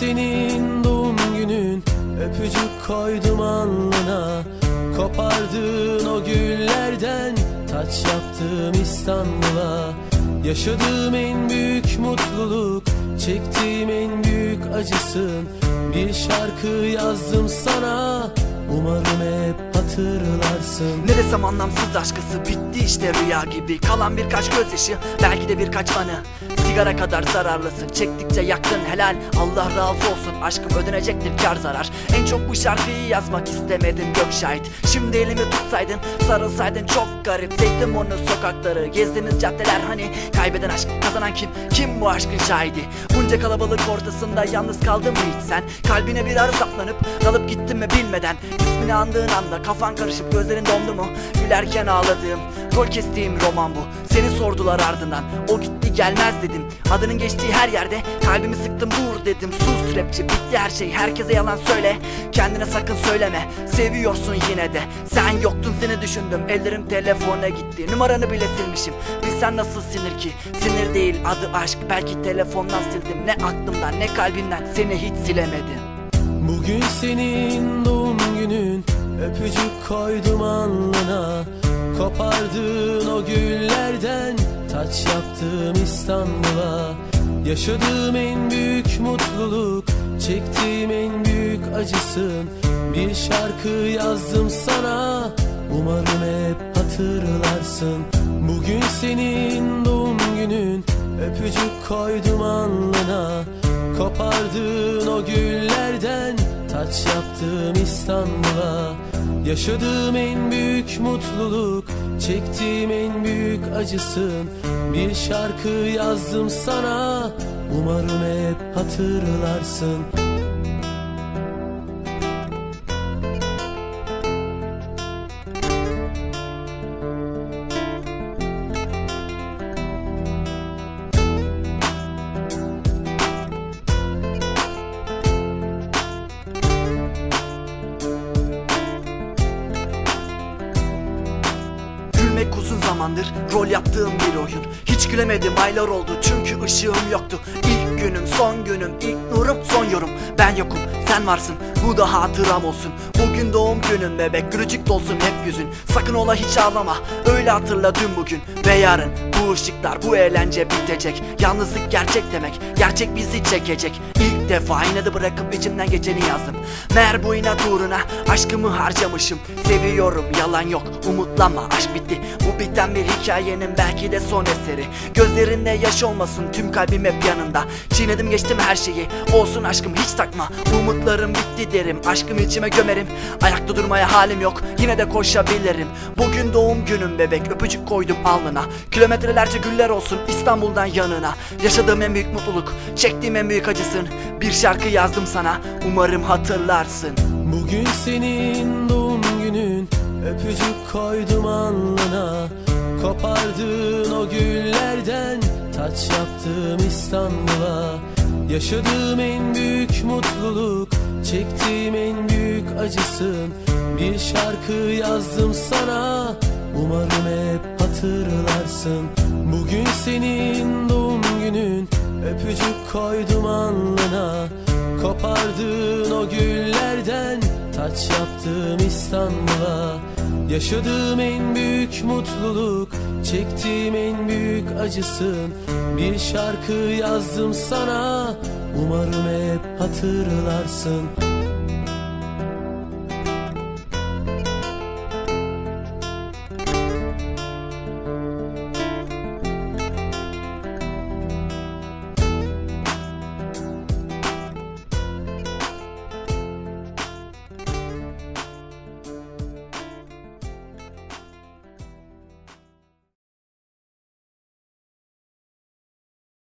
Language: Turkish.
senin doğum günün. Öpücük koydum alnına. Kopardığın o güllerden Taç yaptım İstanbul'a. Yaşadığım en büyük mutluluk Çektiğim en büyük acısın. Bir şarkı yazdım sana Umarım hep hatırlarsın. Ne desem anlamsız aşkısı? Bitti işte rüya gibi. Kalan birkaç gözyaşı belki de birkaç anı Sigara kadar zararlısın. Çektikçe yaktın helal. Allah razı olsun. Aşkım ödenecektir kar zarar. En çok bu şarkıyı yazmak istemedim gök şahit Şimdi elimi tutsaydın sarılsaydın çok garip. Zeytim onu sokakları gezdiğimiz caddeler. Hani Kaybeden aşk kazanan kim? Kim bu aşkın şahidi? Bunca kalabalık ortasında yalnız kaldın mı hiç sen? Kalbine bir arı saplanıp dalıp gittin mi bilmeden? İsmini andığın anda kafan karışıp gözlerin dondu mu? Gülerken ağladığım rol kestiğim roman bu Seni sordular ardından. O gitti gelmez dedim. Adının geçtiği her yerde kalbimi sıktım dur dedim. Sus rapçi bitti her şey. Herkese yalan söyle. Kendine sakın söyleme. Seviyorsun yine de. Sen yoktun seni düşündüm. Ellerim telefona gitti. Numaranı bile silmişim. Bilsen nasıl sinir ki? Sinir değil adı aşk. Belki telefondan sildim. Ne aklımdan ne kalbimden. Seni hiç silemedim. Bugün senin doğum günün. Öpücük koydum alnına Kopardığın o güllerden. Taç yaptım İstanbul'a. Yaşadığım en büyük mutluluk Çektiğim en büyük acısın. Bir şarkı yazdım sana Umarım hep hatırlarsın. Bugün senin doğum günün Öpücük koydum alnına. Kopardığın o güllerden Taç yaptım İstanbul'a? Yaşadığım en büyük mutluluk Çektiğim en büyük acısın. Bir şarkı yazdım sana Umarım hep hatırlarsın zamandır rol yaptığım bir oyun. Hiç gülemedim aylar oldu çünkü ışığım yoktu. İlk günüm son günüm. İlk nurum son yorum. Ben yokum sen varsın. Bu da hatıram olsun. Bugün doğum günüm bebek gülücük dolsun hep yüzün. Sakın ola hiç ağlama öyle hatırla dün bugün. Ve yarın bu ışıklar bu eğlence bitecek. Yalnızlık gerçek demek gerçek bizi çekecek. İlk defa inadı bırakıp içimden geçeni yazdım. Meğer bu inat uğruna aşkımı harcamışım. Seviyorum yalan yok umutlanma aşk bitti. Bu biten bir hikayenin belki de son eseri. Gözlerinde yaş olmasın tüm kalbim hep yanında Çiğnedim geçtim her şeyi. Olsun aşkım hiç takma. Umutlarım bitti derim. Aşkımı içime gömerim. Ayakta durmaya halim yok. Yine de koşabilirim. Bugün doğum günüm bebek. Öpücük koydum alnına. Kilometrelerce güller olsun İstanbul'dan yanına. Yaşadığım en büyük mutluluk çektiğim en büyük acısın. Bir şarkı yazdım sana. Umarım hatırlarsın. Bugün senin doğum günün. Öpücük koydum alnına. Kopardığın o güllerden Taç yaptım İstanbul'a? Yaşadığım en büyük mutluluk Çektiğim en büyük acısın. Bir şarkı yazdım sana Umarım hep hatırlarsın. Bugün senin doğum günün Öpücük koydum alnına. Kopardığın o güllerden Taç yaptım İstanbul'a Yaşadığım en büyük mutluluk Çektiğim en büyük acısın. Bir şarkı yazdım sana Umarım hep hatırlarsın